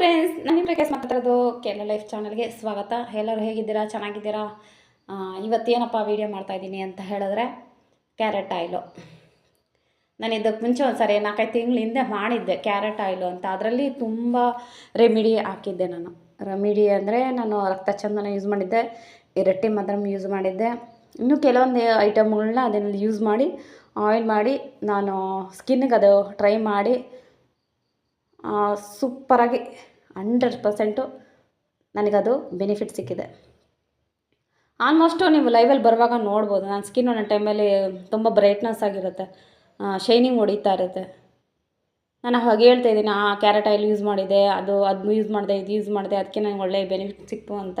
Friends ನಾನು ಪ್ರಕಾಶ್ ಮಾತಾಡೋದು Kerala life ಚಾನಲ್ಗೆ ಸ್ವಾಗತ. ಎಲ್ಲರೂ ಹೇಗಿದ್ದೀರಾ? ಚೆನ್ನಾಗಿದ್ದೀರಾ? ಇವತ್ತೇನಪ್ಪ ವೀಡಿಯೋ ಮಾಡ್ತಾಯಿದ್ದೀನಿ ಅಂತ ಹೇಳಿದ್ರೆ ಕ್ಯಾರೆಟ್ ಆಯಿಲು ನಾನು ಇದಕ್ಕೆ ಮುಂಚೆ ಒಂದು ಸರಿ ನಾಲ್ಕೈದು ತಿಂಗಳ ಹಿಂದೆ ಮಾಡಿದ್ದೆ ಕ್ಯಾರೆಟ್ ಆಯಿಲು ಅಂತ. ಅದರಲ್ಲಿ ತುಂಬ ರೆಮಿಡಿ ಹಾಕಿದ್ದೆ ನಾನು. ರೆಮಿಡಿ ಅಂದರೆ ನಾನು ರಕ್ತ ಚಂದನ ಯೂಸ್ ಮಾಡಿದ್ದೆ, ಇರಟ್ಟಿ ಮದ್ರಮ್ ಯೂಸ್ ಮಾಡಿದ್ದೆ. ಇನ್ನೂ ಕೆಲವೊಂದು ಐಟಮ್ಗಳನ್ನ ಅದನ್ನಲ್ಲಿ ಯೂಸ್ ಮಾಡಿ ಆಯಿಲ್ ಮಾಡಿ, ನಾನು ಸ್ಕಿನ್ಗೆ ಅದು ಟ್ರೈ ಮಾಡಿ ಸೂಪರಾಗಿ ಹಂಡ್ರೆಡ್ ಪರ್ಸೆಂಟು ನನಗದು ಬೆನಿಫಿಟ್ ಸಿಕ್ಕಿದೆ. ಆಲ್ಮೋಸ್ಟು ನೀವು ಲೈವಲ್ಲಿ ಬರುವಾಗ ನೋಡ್ಬೋದು. ನನ್ನ ಸ್ಕಿನ್ ಒಂದೊಂದು ಟೈಮಲ್ಲಿ ತುಂಬ ಬ್ರೈಟ್ನೆಸ್ ಆಗಿರುತ್ತೆ. ಶೈನಿಂಗ್ ಹೊಡಿತಾ ಇರುತ್ತೆ. ನಾನು ಹೊಗೆ ಹೇಳ್ತಾ ಇದ್ದೀನಿ, ಆ ಕ್ಯಾರೆಟ್ ಆಯಿಲ್ ಯೂಸ್ ಮಾಡಿದೆ, ಅದು ಅದನ್ನು ಯೂಸ್ ಮಾಡಿದೆ, ಇದು ಯೂಸ್ ಮಾಡಿದೆ, ಅದಕ್ಕೆ ನನಗೆ ಒಳ್ಳೆಯ ಬೆನಿಫಿಟ್ ಸಿಕ್ತು ಅಂತ.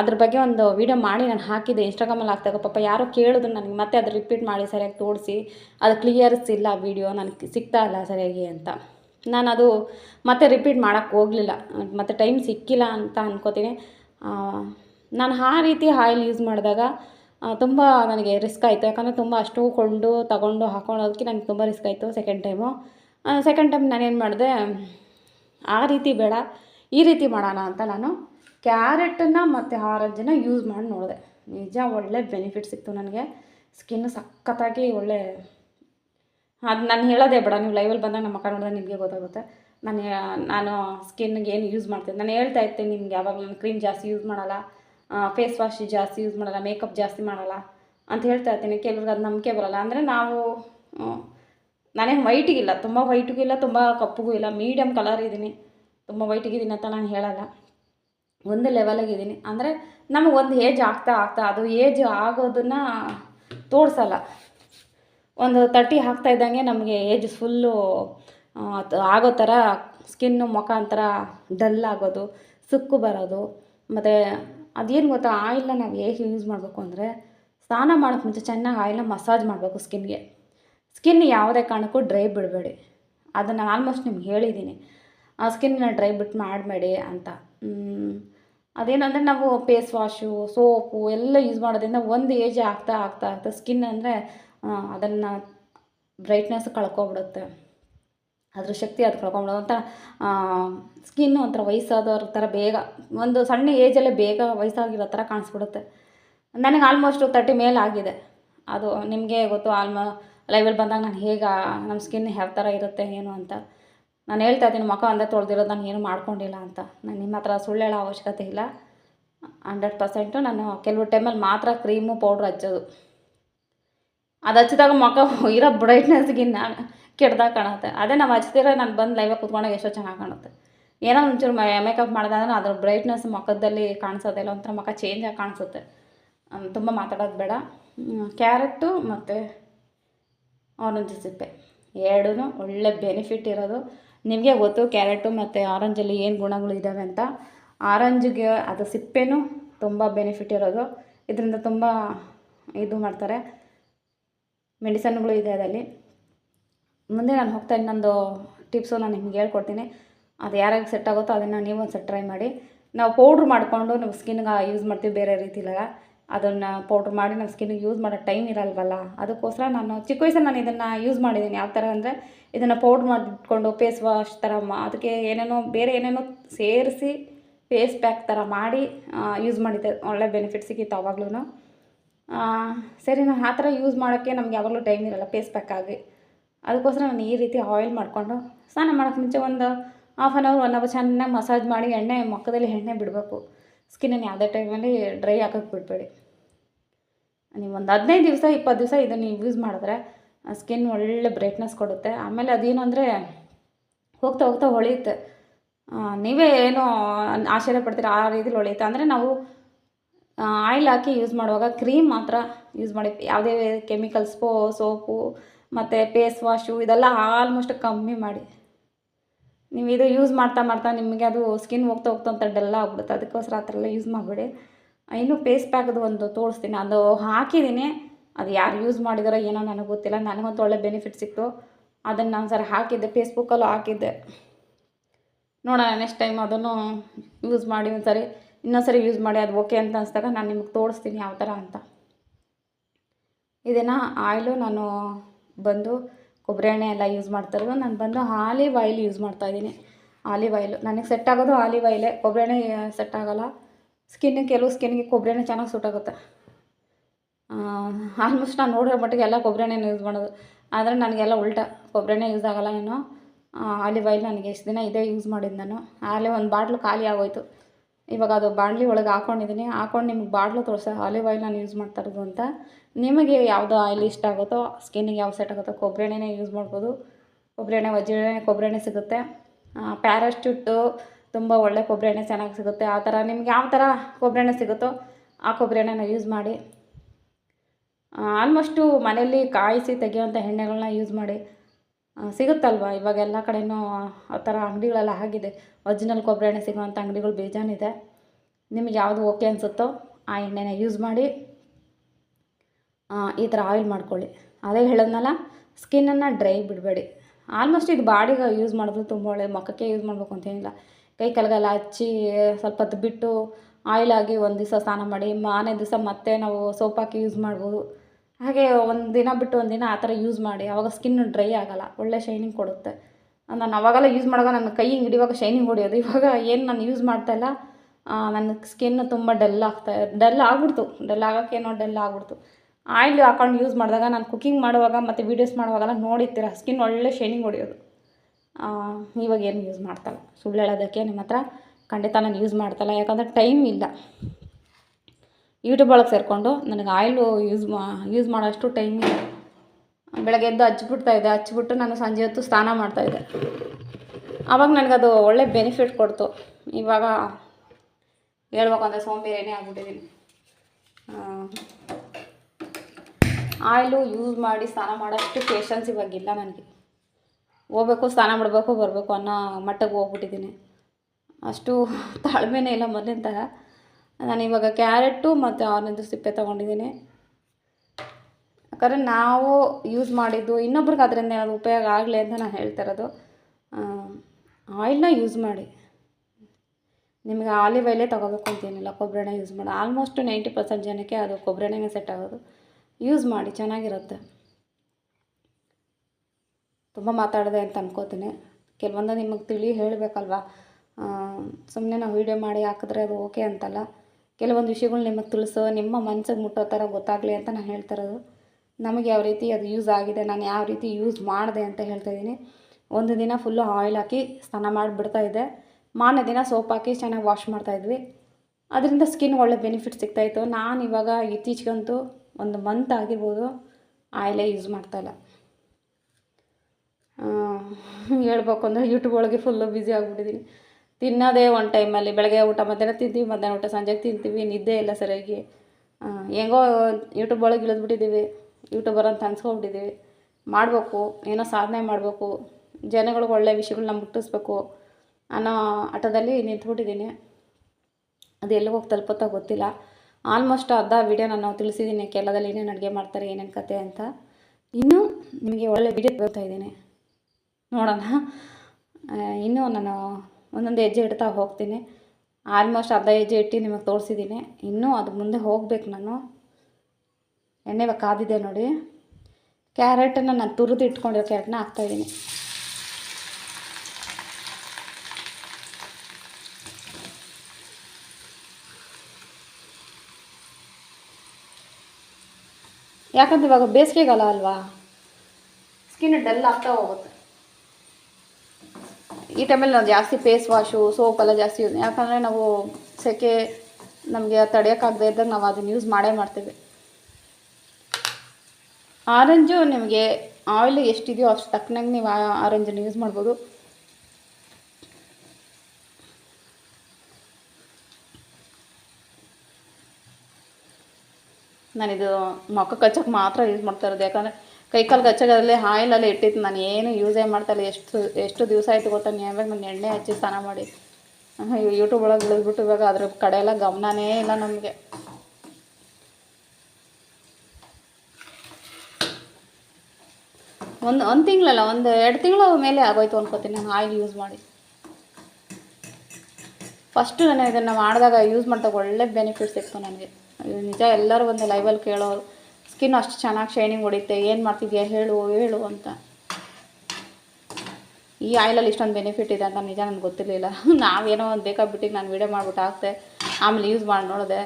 ಅದ್ರ ಬಗ್ಗೆ ಒಂದು ವೀಡಿಯೋ ಮಾಡಿ ನಾನು ಹಾಕಿದ್ದೆ ಇನ್ಸ್ಟಾಗ್ರಾಮಲ್ಲಿ ಹಾಕ್ದಾಗ ಪಾಪ ಯಾರೋ ಕೇಳಿದ್ರು ನನಗೆ, ಮತ್ತೆ ಅದು ರಿಪೀಟ್ ಮಾಡಿ ಸರಿಯಾಗಿ ತೋರಿಸಿ. ಅದು ಕ್ಲಿಯರ್ಸ್ ಇಲ್ಲ ವೀಡಿಯೋ ನನಗೆ ಸಿಗ್ತಾ ಇಲ್ಲ ಸರಿಯಾಗಿ ಅಂತ. ನಾನು ಅದು ಮತ್ತೆ ರಿಪೀಟ್ ಮಾಡೋಕ್ಕೆ ಹೋಗಲಿಲ್ಲ. ಮತ್ತು ಟೈಮ್ ಸಿಕ್ಕಿಲ್ಲ ಅಂತ ಅನ್ಕೋತೀನಿ. ನಾನು ಆ ರೀತಿ ಆಯಿಲ್ ಯೂಸ್ ಮಾಡಿದಾಗ ತುಂಬ ನನಗೆ ರಿಸ್ಕ್ ಆಯಿತು. ಯಾಕಂದರೆ ತುಂಬ ಅಷ್ಟು ಕೊಂಡು ತಗೊಂಡು ಹಾಕೊಳ್ಳೋದಕ್ಕೆ ನನಗೆ ತುಂಬ ರಿಸ್ಕ್ ಆಯಿತು ಸೆಕೆಂಡ್ ಟೈಮು ಸೆಕೆಂಡ್ ಟೈಮ್ ನಾನೇನು ಮಾಡಿದೆ, ಆ ರೀತಿ ಬೇಡ, ಈ ರೀತಿ ಮಾಡೋಣ ಅಂತ ನಾನು ಕ್ಯಾರೆಟನ್ನು ಮತ್ತು ಆರೆಂಜನ್ನ ಯೂಸ್ ಮಾಡಿ ನೋಡಿದೆ. ನಿಜ ಒಳ್ಳೆ ಬೆನಿಫಿಟ್ ಸಿಕ್ತು ನನಗೆ. ಸ್ಕಿನ್ ಸಖತ್ತಾಗಿ ಒಳ್ಳೆ ಅದು ನಾನು ಹೇಳೋದೇ ಬೇಡ. ನೀವು ಲೈವಲ್ಲಿ ಬಂದಾಗ ನಮ್ಮ ನೋಡಿದ್ರೆ ನಿಮಗೆ ಗೊತ್ತಾಗುತ್ತೆ. ನಾನು ನಾನು ಸ್ಕಿನ್ಗೆ ಏನು ಯೂಸ್ ಮಾಡ್ತೀನಿ. ನಾನು ಹೇಳ್ತಾ ಇರ್ತೀನಿ ನಿಮ್ಗೆ, ಯಾವಾಗ ನಾನು ಕ್ರೀಮ್ ಜಾಸ್ತಿ ಯೂಸ್ ಮಾಡಲ್ಲ ಫೇಸ್ ವಾಶ್ ಜಾಸ್ತಿ ಯೂಸ್ ಮಾಡಲ್ಲ ಮೇಕಪ್ ಜಾಸ್ತಿ ಮಾಡಲ್ಲ ಅಂತ ಹೇಳ್ತಾ ಇರ್ತೀನಿ. ಕೆಲವ್ರಿಗೆ ಅದು ನಂಬಿಕೆ ಬರಲ್ಲ. ಅಂದರೆ ನಾವು ನಾನೇ ವೈಟಿಗಿಲ್ಲ ತುಂಬ ವೈಟಿಗೂ ಇಲ್ಲ, ತುಂಬ ಕಪ್ಪುಗೂ ಇಲ್ಲ. ಮೀಡಿಯಮ್ ಕಲರ್ ಇದ್ದೀನಿ. ತುಂಬ ವೈಟಿಗಿದ್ದೀನಿ ಅಂತ ನಾನು ಹೇಳಲ್ಲ. ಒಂದು ಲೆವೆಲಾಗಿದ್ದೀನಿ ಅಂದರೆ ನಮಗೆ ಒಂದು ಏಜ್ ಆಗ್ತಾ ಆಗ್ತಾ ಅದು ಏಜ್ ಆಗೋದನ್ನು ತೋರಿಸಲ್ಲ. ಒಂದು ತರ್ಟಿ ಹಾಕ್ತಾ ಇದ್ದಂಗೆ ನಮಗೆ ಏಜ್ ಫುಲ್ಲು ಆಗೋ ಥರ ಸ್ಕಿನ್ನು ಮುಖಾಂತರ ಡಲ್ ಆಗೋದು, ಸುಕ್ಕು ಬರೋದು. ಮತ್ತು ಅದೇನು ಗೊತ್ತಾ ಆಯಿಲ್ನ ನಾವು ಹೇಗೆ ಯೂಸ್ ಮಾಡಬೇಕು ಅಂದರೆ ಸ್ನಾನ ಮಾಡೋಕ್ಕೆ ಮುಂಚೆ ಚೆನ್ನಾಗಿ ಆಯಿಲ್ನ ಮಸಾಜ್ ಮಾಡಬೇಕು ಸ್ಕಿನ್ಗೆ. ಸ್ಕಿನ್ ಯಾವುದೇ ಕಾರಣಕ್ಕೂ ಡ್ರೈ ಬಿಡಬೇಡಿ. ಅದನ್ನು ನಾನು ಆಲ್ಮೋಸ್ಟ್ ನಿಮ್ಗೆ ಹೇಳಿದ್ದೀನಿ. ಆ ಸ್ಕಿನ್ನ ಡ್ರೈ ಬಿಟ್ಟು ಮಾಡಬೇಡಿ ಅಂತ. ಅದೇನಂದರೆ ನಾವು ಫೇಸ್ ವಾಶು, ಸೋಪು ಎಲ್ಲ ಯೂಸ್ ಮಾಡೋದ್ರಿಂದ ಒಂದು ಏಜ್ ಆಗ್ತಾ ಆಗ್ತಾ ಆಗ್ತಾ ಸ್ಕಿನ್ ಅಂದರೆ ಅದನ್ನು ಬ್ರೈಟ್ನೆಸ್ ಕಳ್ಕೊಬಿಡುತ್ತೆ. ಅದ್ರ ಶಕ್ತಿ ಅದು ಕಳ್ಕೊಂಬಿಡೋದು ಒಂಥರ ಸ್ಕಿನ್ ಒಂಥರ ವಯಸ್ಸಾದವ್ರ ಥರ ಬೇಗ, ಒಂದು ಸಣ್ಣ ಏಜಲ್ಲೇ ಬೇಗ ವಯಸ್ಸಾಗಿರೋ ಥರ ಕಾಣಿಸ್ಬಿಡುತ್ತೆ. ನನಗೆ ಆಲ್ಮೋಸ್ಟು ತರ್ಟಿ ಮೇಲೆ ಆಗಿದೆ. ಅದು ನಿಮಗೆ ಗೊತ್ತು ಆಲ್ಮೋ ಲೈವಲ್ಲಿ ಬಂದಾಗ ನಾನು ಹೇಗೆ ನಮ್ಮ ಸ್ಕಿನ್ ಯಾವ ಥರ ಇರುತ್ತೆ, ಏನು ಅಂತ. ನಾನು ಹೇಳ್ತಾ ಇದ್ದೀನಿ, ಮುಖ ಅಂದೇ ತೊಳೆದಿರೋದು ನಾನು ಏನು ಮಾಡ್ಕೊಂಡಿಲ್ಲ ಅಂತ. ನಾನು ನಿಮ್ಮ ಹತ್ರ ಸುಳ್ಳು ಹೇಳೋ ಅವಶ್ಯಕತೆ ಇಲ್ಲ. ಹಂಡ್ರೆಡ್ ಪರ್ಸೆಂಟು ನಾನು ಕೆಲವು ಟೈಮಲ್ಲಿ ಮಾತ್ರ ಕ್ರೀಮು ಪೌಡ್ರ್ ಹಚ್ಚೋದು. ಅದು ಹಚ್ಚಿದಾಗ ಮುಖ ಇರೋ ಬ್ರೈಟ್ನೆಸ್ಗಿನ್ನ ಕೆಟ್ಟದಾಗ ಕಾಣುತ್ತೆ. ಅದೇ ನಾವು ಹಚ್ತಿರೋ ನಾನು ಬಂದು ಲೈವಾಗ ಕುತ್ಕೊಂಡಾಗ ಎಷ್ಟೋ ಚೆನ್ನಾಗಿ ಕಾಣುತ್ತೆ. ಏನೋ ಒಂಚೂರು ಮೇಕಪ್ ಮಾಡಿದಾಗ ಅದ್ರ ಬ್ರೈಟ್ನೆಸ್ ಮುಖದಲ್ಲಿ ಕಾಣಿಸೋದಿಲ್ಲ ಒಂಥರ ಮುಖ ಚೇಂಜಾಗಿ ಕಾಣಿಸುತ್ತೆ. ತುಂಬ ಮಾತಾಡೋದು ಬೇಡ. ಕ್ಯಾರೆಟು ಮತ್ತು ಆರೆಂಜ್ ಸಿಪ್ಪೆ. ಎರಡೂ ಒಳ್ಳೆ ಬೆನಿಫಿಟ್ ಇರೋದು. ನಿಮಗೆ ಗೊತ್ತು ಕ್ಯಾರೆಟು ಮತ್ತು ಆರೆಂಜಲ್ಲಿ ಏನು ಗುಣಗಳು ಇದ್ದಾವೆ ಅಂತ. ಆರೆಂಜ್ಗೆ ಅದು ಸಿಪ್ಪೆನೂ ತುಂಬ ಬೆನಿಫಿಟ್ ಇರೋದು. ಇದರಿಂದ ತುಂಬ ಇದು ಮಾಡ್ತಾರೆ. ಮೆಡಿಸನ್ಗಳು ಇದೆ ಅದರಲ್ಲಿ. ಮುಂದೆ ನಾನು ಹೋಗ್ತಾ ಇನ್ನೊಂದು ಟಿಪ್ಸು ನಾನು ನಿಮ್ಗೆ ಹೇಳ್ಕೊಡ್ತೀನಿ. ಅದು ಯಾರಿಗೆ ಸೆಟ್ ಆಗುತ್ತೋ ಅದನ್ನು ನೀವು ಒಂದು ಸೆಟ್ ಟ್ರೈ ಮಾಡಿ. ನಾವು ಪೌಡ್ರ್ ಮಾಡಿಕೊಂಡು ನಾವು ಸ್ಕಿನ್ಗೆ ಯೂಸ್ ಮಾಡ್ತೀವಿ ಬೇರೆ ರೀತಿಲಲ್ಲ. ಅದನ್ನು ಪೌಡ್ರ್ ಮಾಡಿ ನಮ್ಮ ಸ್ಕಿನ್ಗೆ ಯೂಸ್ ಮಾಡೋ ಟೈಮ್ ಇರಲ್ವಲ್ಲ. ಅದಕ್ಕೋಸ್ಕರ ನಾನು ಚಿಕ್ಕ ವಯಸ್ಸಲ್ಲಿ ನಾನು ಇದನ್ನು ಯೂಸ್ ಮಾಡಿದ್ದೀನಿ. ಯಾವ ಥರ ಅಂದರೆ ಇದನ್ನು ಪೌಡ್ರ್ ಮಾಡಿಟ್ಕೊಂಡು ಫೇಸ್ ವಾಶ್ ಥರ ಅದಕ್ಕೆ ಏನೇನೋ ಬೇರೆ ಏನೇನೋ ಸೇರಿಸಿ ಫೇಸ್ ಪ್ಯಾಕ್ ಥರ ಮಾಡಿ ಯೂಸ್ ಮಾಡಿದ್ದೆ. ಒಳ್ಳೆ ಬೆನಿಫಿಟ್ ಸಿಕ್ಕಿತ್ತು ಅವಾಗ್ಲೂ ಸರಿ, ನಾನು ಆ ಥರ ಯೂಸ್ ಮಾಡೋಕ್ಕೆ ನಮ್ಗೆ ಯಾವಾಗಲೂ ಟೈಮ್ ಇರಲ್ಲ ಪೇಸ್ ಪ್ಯಾಕ್ ಆಗಿ ಅದಕ್ಕೋಸ್ಕರ ನಾನು ಈ ರೀತಿ ಆಯಿಲ್ ಮಾಡಿಕೊಂಡು ಸ್ನಾನ ಮಾಡೋಕ್ಕೆ ಮುಂಚೆ ಒಂದು half an hour one hour ಚೆನ್ನಾಗಿ ಮಸಾಜ್ ಮಾಡಿ ಎಣ್ಣೆ ಮುಖದಲ್ಲಿ ಎಣ್ಣೆ ಬಿಡಬೇಕು. ಸ್ಕಿನ್ನನ್ನು ಯಾವುದೇ ಟೈಮಲ್ಲಿ ಡ್ರೈ ಹಾಕೋಕ್ಕೆ ಬಿಡಬೇಡಿ. ನೀವು ಒಂದು ಹದಿನೈದು ದಿವಸ, ಇಪ್ಪತ್ತು ದಿವಸ ಇದನ್ನು ಯೂಸ್ ಮಾಡಿದ್ರೆ ಸ್ಕಿನ್ ಒಳ್ಳೆ ಬ್ರೈಟ್ನೆಸ್ ಕೊಡುತ್ತೆ. ಆಮೇಲೆ ಅದೇನು ಅಂದರೆ ಹೋಗ್ತಾ ಹೋಗ್ತಾ ಹೊಳೆಯುತ್ತೆ. ನೀವೇ ಏನೋ ಆಶ್ಚರ್ಯ ಪಡ್ತೀರ, ಆ ರೀತಿಲಿ ಹೊಳೆಯುತ್ತೆ. ಅಂದರೆ ನಾವು ಆಯಿಲ್ ಹಾಕಿ ಯೂಸ್ ಮಾಡುವಾಗ ಕ್ರೀಮ್ ಮಾತ್ರ ಯೂಸ್ ಮಾಡಿ, ಯಾವುದೇ ಕೆಮಿಕಲ್ಸ್ ಪೋ ಸೋಪು, ಮತ್ತು ಫೇಸ್ ವಾಶು ಇದೆಲ್ಲ ಆಲ್ಮೋಸ್ಟ್ ಕಮ್ಮಿ ಮಾಡಿ. ನೀವು ಇದು ಯೂಸ್ ಮಾಡ್ತಾ ಮಾಡ್ತಾ ನಿಮಗೆ ಅದು ಸ್ಕಿನ್ ಹೋಗ್ತಾ ಹೋಗ್ತಾ ಅಂತ ಡೆಲ್ಲ ಆಗ್ಬಿಡುತ್ತೆ. ಅದಕ್ಕೋಸ್ಕರ ಆ ಥರ ಎಲ್ಲ ಯೂಸ್ ಮಾಡಬೇಡಿ ಇನ್ನು ಫೇಸ್ ಪ್ಯಾಕ್ದು ಒಂದು ತೋರಿಸ್ತೀನಿ. ಅದು ಹಾಕಿದ್ದೀನಿ. ಅದು ಯಾರು ಯೂಸ್ ಮಾಡಿದಾರೋ ಏನೋ ನನಗೆ ಗೊತ್ತಿಲ್ಲ. ನನಗಂತೂ ಒಳ್ಳೆ ಬೆನಿಫಿಟ್ ಸಿಕ್ತು. ಅದನ್ನು ನಾನು ಸರ್ ಹಾಕಿದ್ದೆ. ಫೇಸ್ಬುಕ್ಕಲ್ಲೂ ಹಾಕಿದ್ದೆ. ನೋಡೋಣ ನೆಕ್ಸ್ಟ್ ಟೈಮ್ ಅದನ್ನು ಯೂಸ್ ಮಾಡಿ ಒಂದು ಸರಿ ಇನ್ನೊಂದು ಸರಿ ಯೂಸ್ ಮಾಡಿ ಅದು ಓಕೆ ಅಂತ ಅನಿಸ್ದಾಗ ನಾನು ನಿಮಗೆ ತೋರಿಸ್ತೀನಿ ಯಾವ ಥರ ಅಂತ. ಇದನ್ನು ಆಯಿಲು ನಾನು ಬಂದು ಕೊಬ್ಬರಿ ಎಣ್ಣೆ ಎಲ್ಲ ಯೂಸ್ ಮಾಡ್ತಾ ನಾನು ಬಂದು ಆಲಿವ್ ಆಯಿಲ್ ಯೂಸ್ ಮಾಡ್ತಾಯಿದ್ದೀನಿ ಆಲಿವ್ ಆಯಿಲು ನನಗೆ ಸೆಟ್ ಆಗೋದು ಆಲಿವ್ ಆಯಿಲೇ ಕೊಬ್ಬರಿ ಎಣ್ಣೆ ಸೆಟ್ ಆಗೋಲ್ಲ. ಸ್ಕಿನ್ನಿಗೆ ಕೆಲವು ಸ್ಕಿನ್ಗೆ ಕೊಬ್ಬರಿ ಎಣ್ಣೆ ಚೆನ್ನಾಗಿ ಸೂಟ್ ಆಗುತ್ತೆ. ಆಲ್ಮೋಸ್ಟ್ ನಾನು ನೋಡಿರೋ ಮಟ್ಟಿಗೆ ಎಲ್ಲ ಕೊಬ್ಬರಿ ಎಣ್ಣೆನ ಯೂಸ್ ಮಾಡೋದು. ಆದರೆ ನನಗೆಲ್ಲ ಉಲ್ಟಾ ಕೊಬ್ಬರಿ ಎಣ್ಣೆ ಯೂಸ್ ಆಗೋಲ್ಲ ನಾನು ಆಲಿವ್ ಆಯಿಲ್ ನನಗೆ ಎಷ್ಟು ದಿನ ಇದೇ ಯೂಸ್ ಮಾಡಿದ್ದು ನಾನು. ಆಲಿ ಒಂದು ಬಾಟ್ಲು ಖಾಲಿ ಆಗೋಯ್ತು. ಇವಾಗ ಅದು ಬಾಣಲಿ ಒಳಗೆ ಹಾಕೊಂಡಿದ್ದೀನಿ ಹಾಕೊಂಡು ನಿಮ್ಗೆ ಬಾಟ್ಲು ತೋರಿಸ. ಆಲಿವ್ ಆಯಿಲ್ ನಾನು ಯೂಸ್ ಮಾಡ್ತಾ ಇರೋದು ಅಂತ. ನಿಮಗೆ ಯಾವುದು ಆಯಿಲ್ ಇಷ್ಟ ಆಗುತ್ತೋ, ಸ್ಕಿನ್ನಿಗೆ ಯಾವ ಸೆಟ್ ಆಗುತ್ತೋ ಕೊಬ್ಬರಿ ಎಣ್ಣೆನೇ ಯೂಸ್ ಮಾಡ್ಬೋದು. ಕೊಬ್ಬರಿ ಎಣ್ಣೆ ವಜ್ರೆಣ್ಣೆ ಕೊಬ್ಬರಿ ಎಣ್ಣೆ ಸಿಗುತ್ತೆ ಪ್ಯಾರಾಶೂಟು ತುಂಬ ಒಳ್ಳೆ ಕೊಬ್ಬರಿ ಎಣ್ಣೆ ಚೆನ್ನಾಗಿ ಸಿಗುತ್ತೆ. ಆ ಥರ ನಿಮ್ಗೆ ಯಾವ ಥರ ಕೊಬ್ಬರಿ ಎಣ್ಣೆ ಸಿಗುತ್ತೋ ಆ ಕೊಬ್ಬರಿ ಎಣ್ಣೆನ ಯೂಸ್ ಮಾಡಿ ಆಲ್ಮೋಸ್ಟು ಮನೆಯಲ್ಲಿ ಕಾಯಿಸಿ ತೆಗೆಯುವಂಥ ಎಣ್ಣೆಗಳನ್ನ ಯೂಸ್ ಮಾಡಿ. ಸಿಗುತ್ತಲ್ವ? ಇವಾಗ ಎಲ್ಲ ಕಡೆಯೂ ಆ ಥರ ಅಂಗಡಿಗಳೆಲ್ಲ ಆಗಿದೆ. ಒರಿಜಿನಲ್ ಕೊಬ್ಬರಿ ಎಣ್ಣೆ ಸಿಗುವಂಥ ಅಂಗಡಿಗಳು ಬೇಜಾನಿದೆ. ನಿಮಗೆ ಯಾವುದು ಓಕೆ ಅನಿಸುತ್ತೋ ಆ ಎಣ್ಣೆನ ಯೂಸ್ ಮಾಡಿ ಈ ಥರ ಆಯಿಲ್ ಮಾಡ್ಕೊಳ್ಳಿ. ಅದೇ ಹೇಳೋದ್ನಲ್ಲ ಸ್ಕಿನ್ನನ್ನು ಡ್ರೈ ಬಿಡಬೇಡಿ. ಆಲ್ಮೋಸ್ಟ್ ಇದು ಬಾಡಿಗೆ ಯೂಸ್ ಮಾಡಿದ್ರು ತುಂಬ ಒಳ್ಳೆಯದು ಮುಖಕ್ಕೆ ಯೂಸ್ ಮಾಡಬೇಕು ಅಂತೇನಿಲ್ಲ ಕೈ ಕಲಗಲ್ಲ ಹಚ್ಚಿ, ಸ್ವಲ್ಪ ಹೊತ್ತು ಬಿಟ್ಟು ಆಯಿಲ್ ಆಗಿ ಒಂದು ದಿವಸ ಸ್ನಾನ ಮಾಡಿ, ಮಾರನೇ ದಿವಸ ಮತ್ತೆ ನಾವು ಸೋಪ್ ಹಾಕಿ ಯೂಸ್ ಮಾಡ್ಬೋದು. ಹಾಗೆ ಒಂದು ದಿನ ಬಿಟ್ಟು ಒಂದು ದಿನ ಆ ಥರ ಯೂಸ್ ಮಾಡಿ ಆವಾಗ ಸ್ಕಿನ್ ಡ್ರೈ ಆಗೋಲ್ಲ, ಒಳ್ಳೆ ಶೈನಿಂಗ್ ಕೊಡುತ್ತೆ. ನಾನು ಅವಾಗೆಲ್ಲ ಯೂಸ್ ಮಾಡುವಾಗ ನನ್ನ ಕೈ ಹಿಂಗೆ ಶೈನಿಂಗ್ ಹೊಡೆಯೋದು. ಇವಾಗ ಏನು ನಾನು ಯೂಸ್ ಮಾಡ್ತಾ ಇಲ್ಲ ನನ್ನ ಸ್ಕಿನ್ ತುಂಬ ಡಲ್ ಆಗ್ತಾ ಡಲ್ ಆಗ್ಬಿಡ್ತು. ಡಲ್ ಆಗೋಕ್ಕೇನೋ ಡಲ್ ಆಗ್ಬಿಡ್ತು. ಆಯಿಲ್ ಹಾಕೊಂಡು ಯೂಸ್ ಮಾಡಿದಾಗ ನಾನು ಕುಕ್ಕಿಂಗ್ ಮಾಡುವಾಗ ಮತ್ತು ವೀಡಿಯೋಸ್ ಮಾಡುವಾಗೆಲ್ಲ ನೋಡಿರ್ತೀರ ಸ್ಕಿನ್ ಒಳ್ಳೆ ಶೈನಿಂಗ್ ಹೊಡೆಯೋದು. ಇವಾಗ ಏನು ಯೂಸ್ ಮಾಡ್ತಲ್ಲ ಸುಳ್ಳು ಹೇಳೋದಕ್ಕೆ ನಿಮ್ಮ ಹತ್ರ ಖಂಡಿತ ನಾನು ಯೂಸ್ ಮಾಡ್ತಲ್ಲ ಯಾಕಂದರೆ ಟೈಮ್ ಇಲ್ಲ. ಯೂಟ್ಯೂಬ್ ಒಳಗೆ ಸೇರಿಕೊಂಡು ನನಗೆ ಆಯಿಲು ಯೂಸ್ ಮಾ ಯೂಸ್ ಮಾಡೋಷ್ಟು ಟೈಮ್ ಬೆಳಗ್ಗೆ ಎದ್ದು ಹಚ್ಬಿಡ್ತಾ ಇದ್ದೆ ಹಚ್ಬಿಟ್ಟು ನಾನು ಸಂಜೆ ಹೊತ್ತು ಸ್ನಾನ ಮಾಡ್ತಾ ಇದ್ದೆ ಆವಾಗ ನನಗದು ಒಳ್ಳೆ ಬೆನಿಫಿಟ್ ಕೊಡ್ತು. ಇವಾಗ ಹೇಳ್ಬೇಕು ಅಂದರೆ ಆಗ್ಬಿಟ್ಟಿದ್ದೀನಿ ಆಯಿಲು ಯೂಸ್ ಮಾಡಿ ಸ್ನಾನ ಮಾಡೋಷ್ಟು ಪೇಷನ್ಸ್ ಇವಾಗಿಲ್ಲ ನನಗೆ. ಹೋಗ್ಬೇಕು, ಸ್ನಾನ ಮಾಡಬೇಕು, ಬರಬೇಕು ಅನ್ನೋ ಮಟ್ಟಕ್ಕೆ ಹೋಗ್ಬಿಟ್ಟಿದ್ದೀನಿ ಅಷ್ಟು ತಾಳ್ಮೆನೇ ಇಲ್ಲ ಮೊದಲಿನ ಥರ ನಾನು ಇವಾಗ ಕ್ಯಾರೆಟು ಮತ್ತು ಆರೆಂಜ್ ಸಿಪ್ಪೆ ತೊಗೊಂಡಿದ್ದೀನಿ. ಯಾಕಂದರೆ ನಾವು ಯೂಸ್ ಮಾಡಿದ್ದು ಇನ್ನೊಬ್ರಿಗೆ ಅದರಿಂದ ಏನಾದ್ರು ಉಪಯೋಗ ಆಗಲಿ ಅಂತ ನಾನು ಹೇಳ್ತಾ ಇರೋದು. ಆಯಿಲ್ನ ಯೂಸ್ ಮಾಡಿ. ನಿಮಗೆ ಆಲಿವ್ ಆಯಿಲೇ ತೊಗೋಬೇಕು ಅಂತೇನಿಲ್ಲ ಕೊಬ್ಬರಿ ಎಣ್ಣೆ ಯೂಸ್ ಮಾಡಿ. ಆಲ್ಮೋಸ್ಟ್ ನೈಂಟಿ ಪರ್ಸೆಂಟ್ ಜನಕ್ಕೆ ಅದು ಕೊಬ್ಬರಿ ಸೆಟ್ ಆಗೋದು. ಯೂಸ್ ಮಾಡಿ, ಚೆನ್ನಾಗಿರುತ್ತೆ. ತುಂಬ ಮಾತಾಡಿದೆ ಅಂತ ಅನ್ಕೋತೀನಿ. ಕೆಲವೊಂದು ನಿಮಗೆ ತಿಳಿ ಹೇಳಬೇಕಲ್ವಾ? ಸುಮ್ಮನೆ ನಾವು ವೀಡಿಯೋ ಮಾಡಿ ಹಾಕಿದ್ರೆ ಅದು ಓಕೆ ಅಂತಲ್ಲ. ಕೆಲವೊಂದು ವಿಷಯಗಳು ನಿಮಗೆ ತಿಳಿಸೋ, ನಿಮ್ಮ ಮನ್ಸಿಗೆ ಮುಟ್ಟೋ ಥರ ಗೊತ್ತಾಗಲಿ ಅಂತ ನಾನು ಹೇಳ್ತಾ ಇರೋದು. ನಮಗೆ ಯಾವ ರೀತಿ ಅದು ಯೂಸ್ ಆಗಿದೆ, ನಾನು ಯಾವ ರೀತಿ ಯೂಸ್ ಮಾಡಿದೆ ಅಂತ ಹೇಳ್ತಾ ಇದ್ದೀನಿ. ಒಂದು ದಿನ ಫುಲ್ಲು ಆಯಿಲ್ ಹಾಕಿ ಸ್ನಾನ ಮಾಡಿಬಿಡ್ತಾ ಇದ್ದೆ. ಮಾರನೇ ದಿನ ಸೋಪ್ ಹಾಕಿ ಚೆನ್ನಾಗಿ ವಾಶ್ ಮಾಡ್ತಾಯಿದ್ವಿ ಅದರಿಂದ ಸ್ಕಿನ್ ಒಳ್ಳೆ ಬೆನಿಫಿಟ್ ಸಿಗ್ತಾಯಿತ್ತು ನಾನು ಇವಾಗ ಇತ್ತೀಚೆಗಂತೂ ಒಂದು ಮಂತ್ ಆಗಿರ್ಬೋದು ಆಯಿಲೇ ಯೂಸ್ ಮಾಡ್ತಾಯಿಲ್ಲ ಹೇಳ್ಬೇಕು ಅಂದರೆ ಯೂಟ್ಯೂಬ್ ಒಳಗೆ ಫುಲ್ಲು ಬ್ಯುಸಿ ಆಗಿಬಿಟ್ಟಿದ್ದೀನಿ. ತಿನ್ನೋದೇ ಒಂದು ಟೈಮಲ್ಲಿ ಬೆಳಗ್ಗೆ ಊಟ, ಮಧ್ಯಾಹ್ನ ತಿಂತೀವಿ, ಮಧ್ಯಾಹ್ನ ಊಟ ಸಂಜೆಗೆ ತಿಂತೀವಿ, ನಿದ್ದೆ ಇಲ್ಲ ಸರಿಯಾಗಿ. ಹೆಂಗೋ ಯೂಟ್ಯೂಬ್ ಒಳಗೆ ಇಳಿದ್ಬಿಟ್ಟಿದ್ದೀವಿ ಯೂಟ್ಯೂಬರ್ ಅಂತ ಅನ್ಸ್ಕೊಂಡ್ಬಿಟ್ಟಿದ್ದೀವಿ ಮಾಡಬೇಕು, ಏನೋ ಸಾಧನೆ ಮಾಡಬೇಕು, ಜನಗಳಿಗೆ ಒಳ್ಳೆ ವಿಷಯಗಳನ್ನ ಮುಟ್ಟಿಸ್ಬೇಕು ಅನ್ನೋ ಆಟದಲ್ಲಿ ನಿಂತ್ಬಿಟ್ಟಿದ್ದೀನಿ ಅದು ಎಲ್ಲಿಗೆ ಹೋಗಿ ತಲುಪುತ್ತೋ ಗೊತ್ತಿಲ್ಲ. ಆಲ್ಮೋಸ್ಟ್ ಅರ್ಧ ವಿಡಿಯೋ ನಾನು ತಿಳಿಸಿದ್ದೀನಿ ಕೆಲದಲ್ಲಿ ಏನೇನು ಅಡುಗೆ ಮಾಡ್ತಾರೆ, ಏನೇನು ಕತೆ ಅಂತ. ಇನ್ನೂ ನಿಮಗೆ ಒಳ್ಳೆ ವಿಡಿಯೋ ತೋರ್ತಾ ಇದ್ದೀನಿ ನೋಡೋಣ. ಇನ್ನೂ ನಾನು ಒಂದೊಂದು ಹೆಜ್ಜೆ ಇಡ್ತಾ ಹೋಗ್ತೀನಿ. ಆಲ್ಮೋಸ್ಟ್ ಅರ್ಧ ಹೆಜ್ಜೆ ಇಟ್ಟು ನಿಮಗೆ ತೋರಿಸಿದ್ದೀನಿ. ಇನ್ನೂ ಅದು ಮುಂದೆ ಹೋಗ್ಬೇಕು ನಾನು. ಎಣ್ಣೆ ಕಾದಿದೆ ನೋಡಿ. ಕ್ಯಾರೆಟನ್ನು ನಾನು ತುರಿದು ಇಟ್ಕೊಂಡಿರೋ ಕ್ಯಾರೆಟ್ನ ಹಾಕ್ತಾಯಿದ್ದೀನಿ ಯಾಕಂದ್ರೆ ಇವಾಗ ಬೇಸಿಗೆಗಾಲ ಅಲ್ವಾ? ಸ್ಕಿನ್ ಡಲ್ ಆಗ್ತಾ ಹೋಗುತ್ತೆ. ಈ ಟೈಮಲ್ಲಿ ನಾವು ಜಾಸ್ತಿ ಫೇಸ್ ವಾಶು ಸೋಪೆಲ್ಲ ಜಾಸ್ತಿ ಯೂಸ್ ಯಾಕಂದರೆ ನಾವು ಸೆಕೆ ನಮಗೆ ತಡೆಯೋಕ್ಕಾಗದೆ ಇದ್ದಾಗ ನಾವು ಅದನ್ನು ಯೂಸ್ ಮಾಡೇ ಮಾಡ್ತೇವೆ. ಆರೆಂಜು ನಿಮಗೆ ಆಯಿಲ್ ಎಷ್ಟಿದೆಯೋ ಅಷ್ಟು ತಕ್ಕನಾಗಿ ನೀವು ಆರೆಂಜನ್ನು ಯೂಸ್ ಮಾಡ್ಬೋದು. ನಾನಿದು ಮೊಕ್ಕ ಕಚ್ಚಕ್ಕೆ ಮಾತ್ರ ಯೂಸ್ ಮಾಡ್ತಾ ಇರೋದು. ಯಾಕಂದರೆ ಕೈ ಕಾಲು ಹಚ್ಚೋದ್ರಲ್ಲಿ ಆಯಿಲಲ್ಲಿ ಇಟ್ಟಿತ್ತು ನಾನು ಏನು ಯೂಸೇ ಮಾಡ್ತಾ ಇಲ್ಲ ಎಷ್ಟು ಎಷ್ಟು ದಿವಸ ಆಯಿತು ಗೊತ್ತಾ? ಯಾವಾಗ ನಾನು ಎಣ್ಣೆ ಹಚ್ಚಿ ಸ್ನಾನ ಮಾಡಿ. ಯೂಟ್ಯೂಬ್ ಒಳಗೆ ಇಳಿದ್ಬಿಟ್ಟು ಇವಾಗ ಅದ್ರ ಕಡೆ ಎಲ್ಲ ಗಮನನೇ ಇಲ್ಲ ನಮಗೆ. ಒಂದು ಒಂದು ತಿಂಗಳಲ್ಲ, ಒಂದು ಎರಡು ತಿಂಗಳ ಮೇಲೆ ಆಗೋಯ್ತು ಅನ್ಕೋತೀನಿ ನಾನು ಆಯಿಲ್ ಯೂಸ್ ಮಾಡಿ. ಫಸ್ಟು ನಾನು ಇದನ್ನು ಮಾಡಿದಾಗ ಯೂಸ್ ಮಾಡಿದಾಗ ಒಳ್ಳೆ ಬೆನಿಫಿಟ್ ಸಿಕ್ತು ನನಗೆ. ನಿಜ ಎಲ್ಲರೂ ಒಂದು ಲೈವಲ್ಲಿ ಕೇಳೋರು ಸ್ಕಿನ್ ಅಷ್ಟು ಚೆನ್ನಾಗಿ ಶೈನಿಂಗ್ ಹೊಡಿತೆ, ಏನು ಮಾಡ್ತಿದ್ಯಾ ಹೇಳು ಹೇಳು ಅಂತ. ಈ ಆಯಿಲಲ್ಲಿ ಇಷ್ಟೊಂದು ಬೆನಿಫಿಟ್ ಇದೆ ಅಂತ ನಿಜ ನನಗೆ ಗೊತ್ತಿರಲಿಲ್ಲ. ನಾವೇನೋ ಒಂದು ಬೇಕಾಗ್ಬಿಟ್ಟಿಗೆ ನಾನು ವೀಡಿಯೋ ಮಾಡಿಬಿಟ್ಟು ಹಾಕ್ತೆ ಆಮೇಲೆ ಯೂಸ್ ಮಾಡಿ ನೋಡಿದೆ.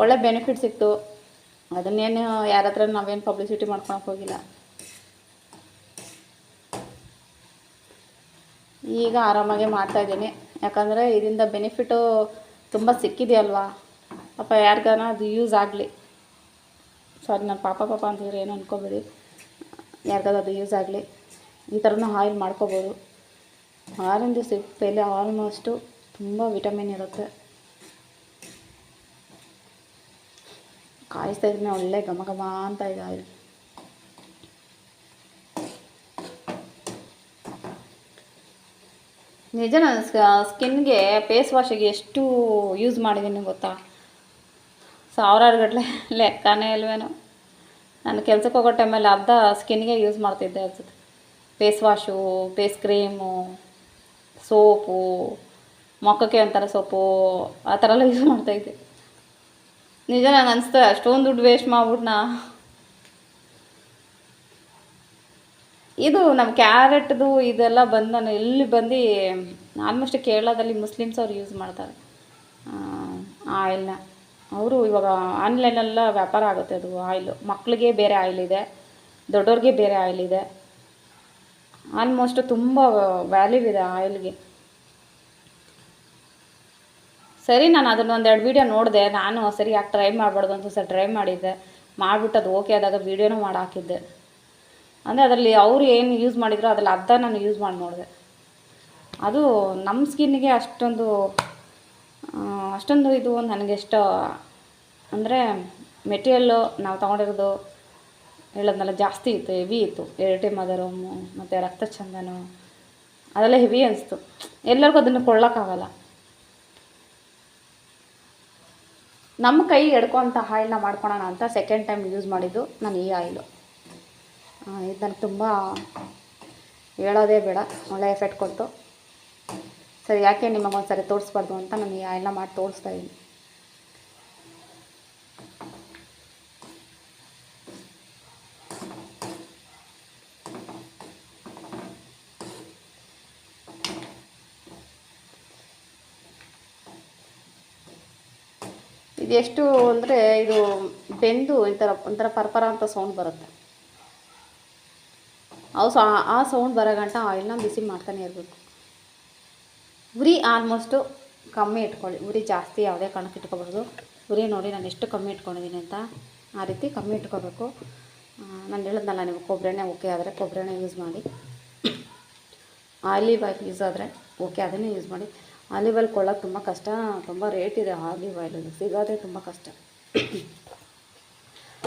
ಒಳ್ಳೆ ಬೆನಿಫಿಟ್ ಸಿಕ್ತು. ಅದನ್ನೇನು, ಯಾರ ಹತ್ರ ನಾವೇನು ಪಬ್ಲಿಸಿಟಿ ಮಾಡ್ಕೊಳಕ್ಕೆ ಹೋಗಿಲ್ಲ. ಈಗ ಆರಾಮಾಗೆ ಮಾಡ್ತಾಯಿದ್ದೀನಿ ಯಾಕಂದರೆ ಇದರಿಂದ ಬೆನಿಫಿಟು ತುಂಬ ಸಿಕ್ಕಿದೆಯಲ್ವಾ ಪಾಪ ಯಾರಿಗಾನ ಅದು ಯೂಸ್ ಆಗಲಿ. ಸಾರಿ ನಾನು ಪಾಪ ಪಾಪ ಅಂತಿದ್ರೆ ಏನು ಅನ್ಕೋಬೇಡಿ. ಯಾರಿಗಾದ್ರು ಅದು ಯೂಸ್ ಆಗಲಿ. ಈ ಥರನೂ ಆಯಿಲ್ ಮಾಡ್ಕೋಬೋದು. ಆರೆಂಜ್ ಸಿಪ್ಪೆಯಲ್ಲಿ ಆಲ್ಮೋಸ್ಟು ತುಂಬ ವಿಟಮಿನ್ ಇರುತ್ತೆ. ಕಾಯಿಸ್ತಾ ಇದ್ರೆ ಒಳ್ಳೆ ಘಮ ಘಮ ಅಂತ ಇದೆ ಆಯಿಲ್ ನಿಜ ಸ್ಕಿನ್ಗೆ ಫೇಸ್ ವಾಶಿಗೆ ಎಷ್ಟು ಯೂಸ್ ಮಾಡಿದ್ದೀನಿ ಗೊತ್ತಾ? ಸಾವಿರಾರು ಗಟ್ಟಲೆ ಲೆಕ್ಕನೇ ಇಲ್ವೇನೋ. ನಾನು ಕೆಲಸಕ್ಕೆ ಹೋಗೋ ಟೈಮಲ್ಲಿ ಅರ್ಧ ಸ್ಕಿನ್ಗೆ ಯೂಸ್ ಮಾಡ್ತಿದ್ದೆ ಅನ್ಸುತ್ತೆ. Face wash, face cream, soap ಮೊಕ್ಕಕ್ಕೆ ಒಂಥರ ಸೋಪು, ಆ ಥರ ಎಲ್ಲ ಯೂಸ್ ಮಾಡ್ತಾಯಿದ್ದೆ ನಿಜ ನಂಗೆ ಅನಿಸ್ತು ಅಷ್ಟೊಂದು ದುಡ್ಡು ವೇಸ್ಟ್ ಮಾಡ್ಬಿಟ್ನಾ? ಇದು ನಮ್ಮ ಕ್ಯಾರೆಟ್ದು ಇದೆಲ್ಲ ಬಂದು ನಾನು ಎಲ್ಲಿ ಬಂದು ಆಲ್ಮೋಸ್ಟ್ ಕೇರಳದಲ್ಲಿ ಮುಸ್ಲಿಮ್ಸ್ ಅವ್ರು ಯೂಸ್ ಮಾಡ್ತಾರೆ. ಆಯಿಲ್ನ. ಅವರು ಇವಾಗ ಆನ್ಲೈನೆಲ್ಲ ವ್ಯಾಪಾರ ಆಗುತ್ತೆ ಅದು ಆಯಿಲು ಮಕ್ಕಳಿಗೆ ಬೇರೆ ಆಯಿಲ್ ಇದೆ, ದೊಡ್ಡವ್ರಿಗೆ ಬೇರೆ ಆಯಿಲ್ ಇದೆ. ಆಲ್ಮೋಸ್ಟ್ ತುಂಬ ವ್ಯಾಲ್ಯೂ ಇದೆ ಆಯಿಲ್ಗೆ ಸರಿ, ನಾನು ಅದನ್ನ ಒಂದೆರಡು ವೀಡಿಯೋ ನೋಡಿದೆ. ನಾನು ಸರಿ, ಯಾಕೆ ಟ್ರೈ ಮಾಡಬಾರ್ದು ಅಂತ ಸರ್ ಟ್ರೈ ಮಾಡಿದ್ದೆ. ಮಾಡಿಬಿಟ್ಟು ಅದು ಓಕೆ ಆದಾಗ ವೀಡಿಯೋನೂ ಮಾಡಿ ಹಾಕಿದ್ದೆ ಅಂದರೆ ಅದರಲ್ಲಿ ಅವರು ಏನು ಯೂಸ್ ಮಾಡಿದ್ರು ಅದರಲ್ಲಿ ಅರ್ಧ ನಾನು ಯೂಸ್ ಮಾಡಿ ನೋಡಿದೆ. ಅದು ನಮ್ಮ ಸ್ಕಿನ್ನಿಗೆ ಅಷ್ಟೊಂದು ಅಷ್ಟೊಂದು ಇದು ನನಗೆಷ್ಟು, ಅಂದರೆ ಮೆಟೀರಿಯಲ್ಲು ನಾವು ತೊಗೊಂಡಿರೋದು ಹೇಳೋದ್ನೆಲ್ಲ, ಜಾಸ್ತಿ ಇತ್ತು ಹೆವಿ ಇತ್ತು. ಎರಟೆ ರೂಮು ಮತ್ತು ರಕ್ತ ಚಂದನು ಅದೆಲ್ಲ ಹೆವಿ ಅನಿಸ್ತು. ಎಲ್ಲರಿಗೂ ಅದನ್ನು ಕೊಳ್ಳೋಕ್ಕಾಗಲ್ಲ ನಮ್ಮ ಕೈ ಎಡ್ಕೊಂಥ ಆಯಿಲ್ನ ಮಾಡ್ಕೊಳೋಣ ಅಂತ ಸೆಕೆಂಡ್ ಟೈಮ್ ಯೂಸ್ ಮಾಡಿದ್ದು ನಾನು ಈ ಆಯಿಲು. ಇದು ನನಗೆ ತುಂಬ ಹೇಳೋದೇ ಬೇಡ, ಒಳ್ಳೆ ಎಫೆಕ್ಟ್ ಕೊಟ್ಟು ಸರಿ, ಯಾಕೆ ನಿಮಗೆ ಸರಿ ತೋರಿಸ್ಬಾರ್ದು ಅಂತ ನಾನು ಎಲ್ಲ ಮಾಡಿ ತೋರಿಸ್ತಾ ಇದ್ದೀನಿ. ಇದೆಷ್ಟು ಅಂದರೆ ಇದು ಬೆಂದು ಈ ಥರ ಒಂಥರ ಪರ್ಪರ ಅಂತ ಸೌಂಡ್ ಬರುತ್ತೆ. ಅವು ಆ ಸೌಂಡ್ ಬರೋ ಗಂಟ ಆಯಿಲ್ನ ಬಿಸಿ ಮಾಡ್ತಾನೆ ಇರಬೇಕು. ಉರಿ ಆಲ್ಮೋಸ್ಟು ಕಮ್ಮಿ ಇಟ್ಕೊಳ್ಳಿ. ಉರಿ ಜಾಸ್ತಿ ಯಾವುದೇ ಕಣಕ್ಕೆ ಇಟ್ಕೊಬಾರ್ದು. ಉರಿ ನೋಡಿ ನಾನು ಎಷ್ಟು ಕಮ್ಮಿ ಇಟ್ಕೊಂಡಿದ್ದೀನಿ ಅಂತ ಆ ರೀತಿ ಕಮ್ಮಿ ಇಟ್ಕೋಬೇಕು. ನಾನು ಹೇಳಿದ್ನಲ್ಲ ನೀವು ಕೊಬ್ಬರಿ ಎಣ್ಣೆ ಓಕೆ ಆದರೆ ಕೊಬ್ಬರಿ ಎಣ್ಣೆ ಯೂಸ್ ಮಾಡಿ. ಆಲಿವ್ ಆಯಿಲ್ ಯೂಸ್ ಆದರೆ ಓಕೆ ಅದನ್ನೇ ಯೂಸ್ ಮಾಡಿ. ಆಲಿವ್ ಆಯಿಲ್ ಕೊಳ್ಳೋಕೆ ತುಂಬ ಕಷ್ಟ, ತುಂಬ ರೇಟ್ ಇದೆ ಆಲಿವ್ ಆಯಿಲ್ ಸಿಗೋದೇ ತುಂಬ ಕಷ್ಟ.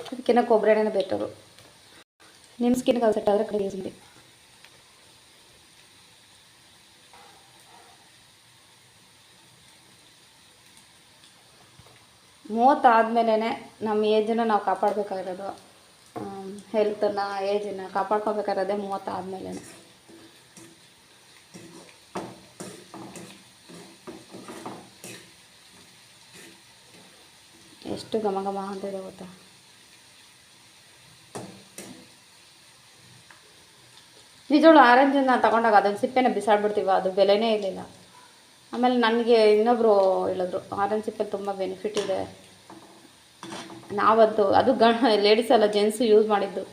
ಅದಕ್ಕಿಂತ ಕೊಬ್ಬರಿ ಎಣ್ಣೆನೇ ಬೆಟರು ನಿಮ್ಮ ಸ್ಕಿನ್ಗೆ ಅದು ಸೆಟ್ ಆದರೆ ಕಡೆ ಯೂಸ್ ಮಾಡಿ. ಮೂವತ್ತಾದ್ಮೇಲೆ ನಮ್ಮ ಏಜನ್ನು ನಾವು ಕಾಪಾಡಬೇಕಾಗಿರೋದು. ಹೆಲ್ತನ್ನು, ಏಜನ್ನು ಕಾಪಾಡ್ಕೋಬೇಕಾಗಿರೋದೇ ಮೂವತ್ತಾದ್ಮೇಲೆ ಎಷ್ಟು ಘಮ ಘಮ ಅಂತ ಇದೆ ಗೊತ್ತಾ ನಿಜವಳು ಆರೆಂಜನ್ನು ತಗೊಂಡಾಗ ಅದನ್ನು ಸಿಪ್ಪೆನ ಬಿಸಾಡ್ಬಿಡ್ತೀವ, ಅದು ಬೆಲೆನೇ ಇರಲಿಲ್ಲ. ಆಮೇಲೆ ನನಗೆ ಇನ್ನೊಬ್ಬರು ಹೇಳಿದ್ರು ಆರೆಂಜ್ ಸಿಪ್ಪಲ್ಲಿ ತುಂಬ ಬೆನಿಫಿಟ್ ಇದೆ. ನಾವದ್ದು, ಅದು ಗಣ ಲೇಡೀಸ್ ಅಲ್ಲ ಜೆಂಟ್ಸು ಯೂಸ್ ಮಾಡಿದ್ದು.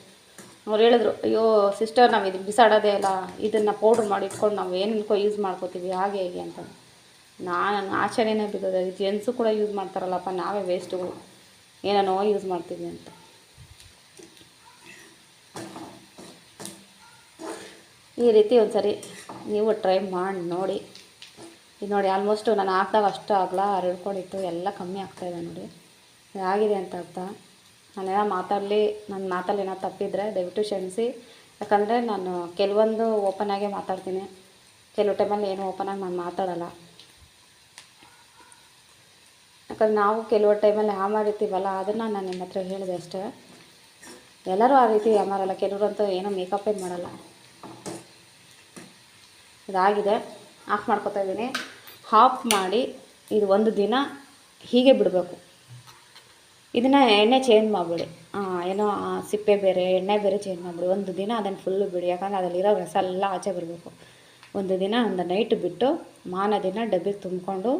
ಅವ್ರು ಹೇಳಿದ್ರು, ಅಯ್ಯೋ ಸಿಸ್ಟರ್ ನಾವು ಇದು ಬಿಸಾಡೋದೇ ಅಲ್ಲ ಇದನ್ನು ಪೌಡ್ರ್ ಮಾಡಿ ಇಟ್ಕೊಂಡು ನಾವು ಏನಕ್ಕೋ ಯೂಸ್ ಮಾಡ್ಕೋತೀವಿ, ಹಾಗೆ ಹೇಗೆ ಅಂತ. ನಾನು ಆಶ್ಚರ್ಯನೇ ಇದು ಜೆಂಟ್ಸು ಕೂಡ ಯೂಸ್ ಮಾಡ್ತಾರಲ್ಲಪ್ಪ, ನಾವೇ ವೇಸ್ಟು ಏನೇನೋ ಯೂಸ್ ಮಾಡ್ತೀವಿ ಅಂತ. ಈ ರೀತಿ ಒಂದ್ಸರಿ ನೀವು ಟ್ರೈ ಮಾಡಿ ನೋಡಿ. ಇದು ನೋಡಿ ಆಲ್ಮೋಸ್ಟು ನಾನು ಹಾಕ್ದಾಗ ಅಷ್ಟು ಅಗಲ ಹರಡ್ಕೊಂಡಿತ್ತು ಎಲ್ಲ ಕಮ್ಮಿ ಆಗ್ತಾಯಿದೆ ನೋಡಿ. ಆಗಿದೆ ಅಂತ ಅರ್ಥ. ನಾನೇನೋ ಮಾತಾಡಲಿ ನನ್ನ ಮಾತಲ್ಲಿ ಏನೋ ತಪ್ಪಿದರೆ ದಯವಿಟ್ಟು ಕ್ಷಮಿಸಿ. ಯಾಕಂದರೆ ನಾನು ಕೆಲವೊಂದು ಓಪನ್ ಆಗೇ ಮಾತಾಡ್ತೀನಿ. ಕೆಲವು ಟೈಮಲ್ಲಿ ಏನು ಓಪನ್ ಆಗಿ ನಾನು ಮಾತಾಡಲ್ಲ. ಯಾಕಂದ್ರೆ ನಾವು ಕೆಲವು ಟೈಮಲ್ಲಿ ಹ್ಯಾಮರಿರ್ತೀವಲ್ಲ ಅದನ್ನು ನಾನು ನಿಮ್ಮ ಹತ್ರ ಹೇಳಿದೆ ಅಷ್ಟೇ. ಎಲ್ಲರೂ ಆ ರೀತಿ ಹ್ಯಾಮರಲ್ಲ ಕೆಲವರಂತೂ ಏನೂ ಮೇಕಪ್ಪೇ ಮಾಡಲ್ಲ. ಇದಾಗಿದೆ. ಆಫ್ ಮಾಡ್ಕೊತಾ ಇದ್ದೀನಿ. ಹಾಫ್ ಮಾಡಿ ಇದು ಒಂದು ದಿನ ಹೀಗೆ ಬಿಡಬೇಕು. ಇದನ್ನು ಎಣ್ಣೆ ಚೇಂಜ್ ಮಾಡಿಬಿಡಿ. ಏನೋ ಸಿಪ್ಪೆ ಬೇರೆ, ಎಣ್ಣೆ ಬೇರೆ ಚೇಂಜ್ ಮಾಡಿಬಿಡಿ. ಒಂದು ದಿನ ಅದನ್ನು ಫುಲ್ಲು ಬಿಡಿ. ಯಾಕಂದರೆ ಅದರಲ್ಲಿರೋ ರಸ ಎಲ್ಲ ಆಚೆ ಬರಬೇಕು. ಒಂದು ದಿನ ಒಂದು ನೈಟ್ ಬಿಟ್ಟು ಮಾನ ದಿನ ಡಬ್ಬಿಗೆ ತುಂಬಿಕೊಂಡು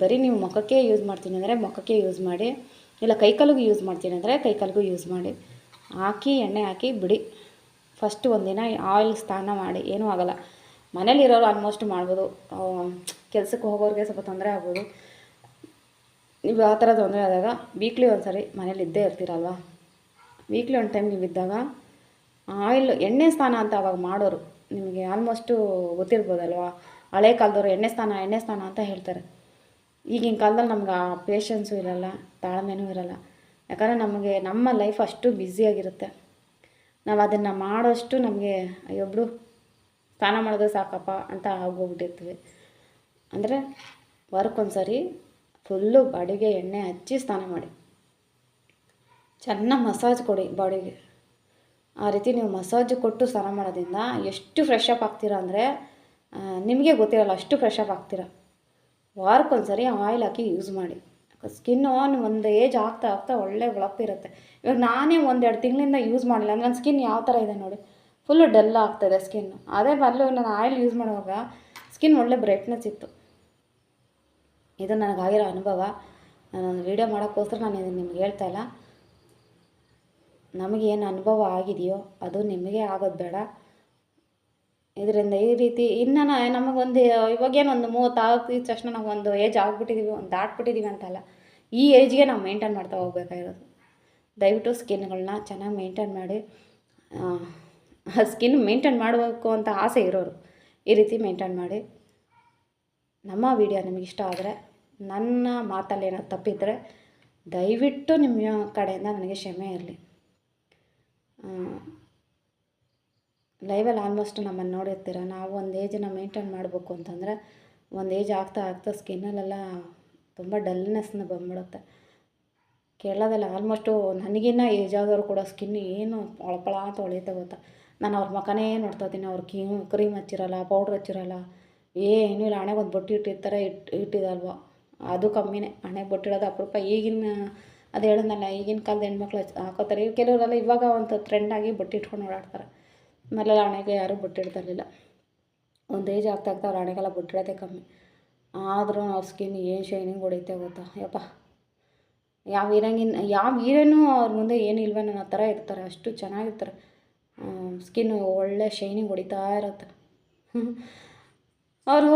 ಬರೀ ನೀವು ಮುಖಕ್ಕೆ ಯೂಸ್ ಮಾಡ್ತೀನಿ ಅಂದರೆ ಮುಖಕ್ಕೆ ಯೂಸ್ ಮಾಡಿ, ಇಲ್ಲ ಕೈಕಾಲಿಗೂ ಯೂಸ್ ಮಾಡ್ತೀನಿ ಅಂದರೆ ಕೈಕಾಲಿಗೂ ಯೂಸ್ ಮಾಡಿ. ಹಾಕಿ, ಎಣ್ಣೆ ಹಾಕಿ ಬಿಡಿ. ಫಸ್ಟ್ ಒಂದಿನ ಆಯಿಲ್ ಸ್ನಾನ ಮಾಡಿ. ಏನೂ ಆಗಲ್ಲ. ಮನೇಲಿರೋರು ಆಲ್ಮೋಸ್ಟ್ ಮಾಡ್ಬೋದು. ಕೆಲಸಕ್ಕೆ ಹೋಗೋರಿಗೆ ಸ್ವಲ್ಪ ತೊಂದರೆ ಆಗ್ಬೋದು. ನೀವು ಆ ಥರ ತೊಂದರೆ ಆದಾಗ ವೀಕ್ಲಿ ಒಂದು ಸಾರಿ ಮನೇಲಿ ಇದ್ದೇ ಇರ್ತೀರಲ್ವ? ವೀಕ್ಲಿ ಒಂದು ಟೈಮ್ ನೀವು ಇದ್ದಾಗ ಆಯಿಲ್ ಎಣ್ಣೆ ಸ್ನಾನ ಅಂತ ಅವಾಗ ಮಾಡೋರು ನಿಮಗೆ ಆಲ್ಮೋಸ್ಟು ಗೊತ್ತಿರ್ಬೋದಲ್ವಾ? ಹಳೆ ಕಾಲದವ್ರು ಎಣ್ಣೆ ಸ್ನಾನ ಎಣ್ಣೆ ಸ್ನಾನ ಅಂತ ಹೇಳ್ತಾರೆ. ಈಗಿನ ಕಾಲದಲ್ಲಿ ನಮ್ಗೆ ಆ ಪೇಷನ್ಸು ಇರಲ್ಲ, ತಾಳ್ಮೆನೂ ಇರಲ್ಲ. ಯಾಕಂದರೆ ನಮಗೆ ನಮ್ಮ ಲೈಫ್ ಅಷ್ಟು ಬ್ಯುಸಿಯಾಗಿರುತ್ತೆ ನಾವು ಅದನ್ನು ಮಾಡೋಷ್ಟು ನಮಗೆ ಅಯ್ಯೊಬ್ರು ಸ್ನಾನ ಮಾಡಿದ್ರೆ ಸಾಕಪ್ಪ ಅಂತ ಆಗೋಗ್ಬಿಟ್ಟಿರ್ತೀವಿ. ಅಂದರೆ ವಾರಕ್ಕೊಂದು ಸರಿ ಫುಲ್ಲು ಬಾಡಿಗೆ ಎಣ್ಣೆ ಹಚ್ಚಿ ಸ್ನಾನ ಮಾಡಿ. ಚೆನ್ನಾಗಿ ಮಸಾಜ್ ಕೊಡಿ ಬಾಡಿಗೆ. ಆ ರೀತಿ ನೀವು ಮಸಾಜ್ ಕೊಟ್ಟು ಸ್ನಾನ ಮಾಡೋದ್ರಿಂದ ಎಷ್ಟು ಫ್ರೆಶ್ ಅಪ್ ಆಗ್ತೀರಾ ಅಂದರೆ ನಿಮಗೆ ಗೊತ್ತಿರಲ್ಲ ಅಷ್ಟು ಫ್ರೆಶ್ ಅಪ್ ಆಗ್ತೀರಾ. ವಾರಕ್ಕೊಂದು ಸರಿ ಆಯಿಲ್ ಹಾಕಿ ಯೂಸ್ ಮಾಡಿ. ಸ್ಕಿನ್ನು ಒಂದು ಏಜ್ ಆಗ್ತಾ ಆಗ್ತಾ ಒಳ್ಳೆ ಇರುತ್ತೆ. ಇವಾಗ ನಾನೇ ಒಂದೆರಡು ತಿಂಗಳಿಂದ ಯೂಸ್ ಮಾಡಿಲ್ಲ ಅಂದರೆ ನನ್ನ ಸ್ಕಿನ್ ಯಾವ ಥರ ಇದೆ ನೋಡಿ. ಫುಲ್ಲು ಡಲ್ ಆಗ್ತಾಯಿದೆ ಸ್ಕಿನ್ನು ಅದೇ ಬದಲು ನಾನು ಆಯಿಲ್ ಯೂಸ್ ಮಾಡುವಾಗ ಸ್ಕಿನ್ ಒಳ್ಳೆ ಬ್ರೈಟ್ನೆಸ್ ಇತ್ತು. ಇದು ನನಗಾಗಿರೋ ಅನುಭವ. ನಾನು ವೀಡಿಯೋ ಮಾಡೋಕ್ಕೋಸ್ಕರ ನಾನು ಇದನ್ನು ನಿಮ್ಗೆ ಹೇಳ್ತಾ ಇಲ್ಲ. ನಮಗೇನು ಅನುಭವ ಆಗಿದೆಯೋ ಅದು ನಿಮಗೆ ಆಗೋದು ಬೇಡ. ಇದರಿಂದ ಈ ರೀತಿ ಇನ್ನು ನಮಗೊಂದು ಇವಾಗೇನು ಒಂದು ಮೂವತ್ತು ಆಗ್ತಿದ್ದ ತಕ್ಷಣ ನಾವು ಒಂದು ಏಜ್ ಆಗಿಬಿಟ್ಟಿದ್ದೀವಿ ಒಂದು ದಾಟ್ಬಿಟ್ಟಿದ್ದೀವಿ ಅಂತಲ್ಲ, ಈ ಏಜ್ಗೆ ನಾವು ಮೇಂಟೈನ್ ಮಾಡ್ತಾ ಹೋಗ್ಬೇಕಾಗಿರೋದು. ದಯವಿಟ್ಟು ಸ್ಕಿನ್ಗಳನ್ನ ಚೆನ್ನಾಗಿ ಮೇಂಟೈನ್ ಮಾಡಿ. ಸ್ಕಿನ್ ಮೇಂಟೈನ್ ಮಾಡಬೇಕು ಅಂತ ಆಸೆ ಇರೋರು ಈ ರೀತಿ ಮೇಂಟೈನ್ ಮಾಡಿ. ನಮ್ಮ ವಿಡಿಯೋ ನಿಮಗೆ ಇಷ್ಟ ಆದರೆ ನನ್ನ ಮಾತಲ್ಲಿ ಏನಾದ್ರು ತಪ್ಪಿದ್ದರೆ ದಯವಿಟ್ಟು ನಿಮ್ಮ ಕಡೆಯಿಂದ ನನಗೆ ಕ್ಷಮೆ ಇರಲಿ. ಲೈವಲ್ಲಿ ಆಲ್ಮೋಸ್ಟ್ ನಮ್ಮನ್ನು ನೋಡಿರ್ತೀರ, ನಾವು ಒಂದು ಏಜನ್ನ ಮೇಂಟೈನ್ ಮಾಡಬೇಕು ಅಂತಂದರೆ ಒಂದು ಏಜ್ ಆಗ್ತಾ ಆಗ್ತಾ ಸ್ಕಿನ್ನಲ್ಲೆಲ್ಲ ತುಂಬ ಡಲ್ನೆಸ್ನ ಬಂದ್ಬಿಡುತ್ತೆ. ಕೇರಳದಲ್ಲಿ ಆಲ್ಮೋಸ್ಟು ನನಗಿನ್ನ ಏಜ್ ಆದವರು ಕೂಡ ಸ್ಕಿನ್ ಏನು ಒಳಪಳ ಅಂತ ಹೊಳೆಯುತ್ತೆ ಗೊತ್ತಾ? ನಾನು ಅವ್ರ ಮುಖನೇ ನೋಡ್ತಾ ಇದ್ದೀನಿ, ಅವ್ರು ಕ್ರೀಮ್ ಕ್ರೀಮ್ ಹಚ್ಚಿರಲ್ಲ ಪೌಡ್ರ್ ಹಚ್ಚಿರಲ್ಲ. ಏನೂ ಇಲ್ಲ, ಹಣೆಗೆ ಒಂದು ಬೊಟ್ಟು ಇಟ್ಟಿರ್ತಾರೆ ಇಟ್ಟು ಇಟ್ಟಿದಲ್ವ? ಅದು ಕಮ್ಮಿನೇ. ಹಣೆಗೆ ಬೊಟ್ಟಿಡೋದು ಅಪರೂಪ. ಈಗಿನ, ಅದು ಹೇಳಿದ್ನಲ್ಲ ಈಗಿನ ಕಾಲದ ಹೆಣ್ಮಕ್ಳು ಹಚ್ ಹಾಕೋತಾರೆ. ಕೆಲವರೆಲ್ಲ ಇವಾಗ ಒಂದು ಟ್ರೆಂಡಾಗಿ ಬೊಟ್ಟು ಇಟ್ಕೊಂಡು ಓಡಾಡ್ತಾರೆ. ಮೊದಲೆಲ್ಲ ಹಣೆಗೆ ಯಾರೂ ಬೊಟ್ಟಿಡ್ತಿರ್ಲಿಲ್ಲ ಒಂದು ಏಜ್ ಆಗ್ತಾ ಆಗ್ತಾ ಅವ್ರ ಹಣೆಗೆಲ್ಲ ಬೊಟ್ಟಿಡೋದೇ ಕಮ್ಮಿ. ಆದರೂ ಅವ್ರ ಸ್ಕಿನ್ ಏನು ಶೈನಿಂಗ್ ಹೊಡೈತೆ ಗೊತ್ತಾ? ಯಪ್ಪ. ಯಾವ ಹೀರೋಗಿನ್ ಯಾವ ಹೀರೋನು ಅವ್ರ ಮುಂದೆ ಏನು ಇಲ್ವೇನೋ ಅನ್ನೋ ಥರ ಇರ್ತಾರೆ. ಅಷ್ಟು ಚೆನ್ನಾಗಿರ್ತಾರೆ. ಸ್ಕಿನ್ ಒಳ್ಳೆ ಶೈನಿಂಗ್ ಹೊಡಿತಾ ಇರುತ್ತೆ. ಅವರು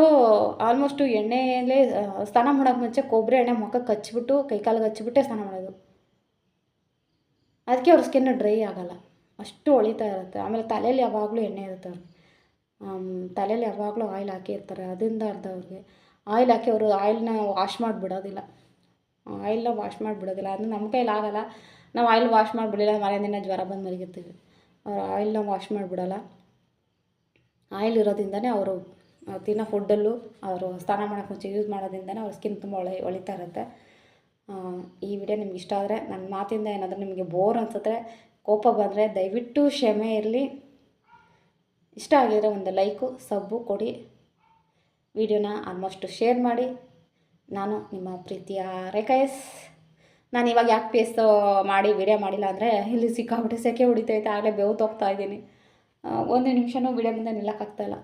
ಆಲ್ಮೋಸ್ಟು ಎಣ್ಣೆಯಲ್ಲಿ ಸ್ನಾನ ಮಾಡೋಕೆ ಮುಂಚೆ ಕೊಬ್ಬರಿ ಎಣ್ಣೆ ಮುಖಕ್ಕೆ ಹಚ್ಬಿಟ್ಟು ಕೈಕಾಲಿಗೆ ಹಚ್ಚಿಬಿಟ್ಟೆ ಸ್ನಾನ ಮಾಡೋದು. ಅದಕ್ಕೆ ಅವ್ರ ಸ್ಕಿನ್ ಡ್ರೈ ಆಗೋಲ್ಲ. ಅಷ್ಟು ಹೊಳಿತಾ ಇರುತ್ತೆ. ಆಮೇಲೆ ತಲೆಯಲ್ಲಿ ಯಾವಾಗಲೂ ಎಣ್ಣೆ ಇರುತ್ತೆ ಅವ್ರಿಗೆ. ತಲೆಯಲ್ಲಿ ಯಾವಾಗಲೂ ಆಯಿಲ್ ಹಾಕಿರ್ತಾರೆ ಅದರಿಂದ ಅರ್ಧ ಅವ್ರಿಗೆ. ಆಯಿಲ್ ಹಾಕಿ ಅವರು ಆಯಿಲ್ನ ವಾಶ್ ಮಾಡಿಬಿಡೋದಿಲ್ಲ. ಆಯಿಲ್ನ ವಾಶ್ ಮಾಡಿಬಿಡೋದಿಲ್ಲ. ಅದು ನಮ್ಮ ಕೈಲಿ ಆಗೋಲ್ಲ. ನಾವು ಆಯಿಲ್ ವಾಶ್ ಮಾಡಿಬಿಡಲಿಲ್ಲ ಮನೆ ದಿನ ಜ್ವರ ಬಂದು ಮಲಗಿರ್ತೀವಿ. ಅವ್ರು ಆಯಿಲ್ನ ವಾಶ್ ಮಾಡಿಬಿಡಲ್ಲ. ಆಯಿಲ್ ಇರೋದ್ರಿಂದನೇ ಅವರು ತಿನ್ನೋ ಫುಡ್ಡಲ್ಲೂ ಅವರು ಸ್ನಾನ ಮಾಡೋಕ್ಕೆ ಮುಂಚೆ ಯೂಸ್ ಮಾಡೋದ್ರಿಂದನೇ ಅವ್ರ ಸ್ಕಿನ್ ತುಂಬ ಒಳ್ಳೆ, ಒಳಿತಾ ಇರುತ್ತೆ. ಈ ವಿಡಿಯೋ ನಿಮ್ಗೆ ಇಷ್ಟ ಆದರೆ ನನ್ನ ಮಾತಿಂದ ಏನಾದರೂ ನಿಮಗೆ ಬೋರ್ ಅನಿಸಿದ್ರೆ ಕೋಪ ಬಂದರೆ ದಯವಿಟ್ಟು ಕ್ಷಮೆ ಇರಲಿ. ಇಷ್ಟ ಆಗಿದರೆ ಒಂದು ಲೈಕು ಸಬ್ಬು ಕೊಡಿ. ವಿಡಿಯೋನ ಆಲ್ಮೋಸ್ಟು ಶೇರ್ ಮಾಡಿ. ನಾನು ನಿಮ್ಮ ಪ್ರೀತಿಯ ರೇಖಾಯಸ್ ನಾನು ಇವಾಗ ಯಾಕೆ ಪೇಸ್ ಮಾಡಿ ವಿಡಿಯೋ ಮಾಡಿಲ್ಲ ಅಂದರೆ ಇಲ್ಲಿ ಸಿಕ್ಕಾಬಿಟ್ಟೆ ಸೆಕೆ ಹೊಡಿತೈತೆ, ಆಗಲೇ ಬೇವು ಹೋಗ್ತಾ ಇದ್ದೀನಿ ಒಂದು ನಿಮಿಷನೂ ವಿಡಿಯೋ ಮುಂದೆ ನಿಲ್ಲಕ್ಕಾಗ್ತಾಯಿಲ್ಲ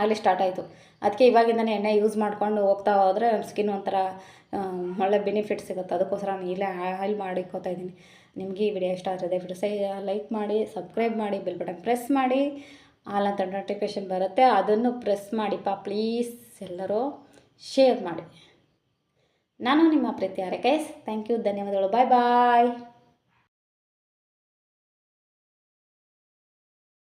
ಆಗಲೇ ಸ್ಟಾರ್ಟ್ ಆಯಿತು. ಅದಕ್ಕೆ ಇವಾಗಿಂದನೇ ಎಣ್ಣೆ ಯೂಸ್ ಮಾಡ್ಕೊಂಡು ಹೋಗ್ತಾ ಹೋದರೆ ಸ್ಕಿನ್ ಒಂಥರ ಒಳ್ಳೆ ಬೆನಿಫಿಟ್ ಸಿಗುತ್ತೆ. ಅದಕ್ಕೋಸ್ಕರ ನಾನು ಇಲ್ಲೇ ಆಯಿಲ್ ಮಾಡಿಕೋತಾ ಇದ್ದೀನಿ. ನಿಮಗೆ ಈ ವಿಡಿಯೋ ಇಷ್ಟ ಆದರೆ ದಯವಿಟ್ಟು ಸೈ ಲೈಕ್ ಮಾಡಿ ಸಬ್ಸ್ಕ್ರೈಬ್ ಮಾಡಿ ಬೆಲ್ ಬಟನ್ ಪ್ರೆಸ್ ಮಾಡಿ. ಆಲ್ ಅಂತ ನೋಟಿಫಿಕೇಷನ್ ಬರುತ್ತೆ. ಅದನ್ನು ಪ್ರೆಸ್ ಮಾಡಿಪ್ಪ ಪ್ಲೀಸ್ ಎಲ್ಲರೂ ಶೇರ್ ಮಾಡಿ. ನಾನು ನಿಮ್ಮ ಪ್ರೀತಿ ಆರೈಕೆ ಥ್ಯಾಂಕ್ ಯು ಧನ್ಯವಾದಗಳು. ಬಾಯ್ ಬಾಯ್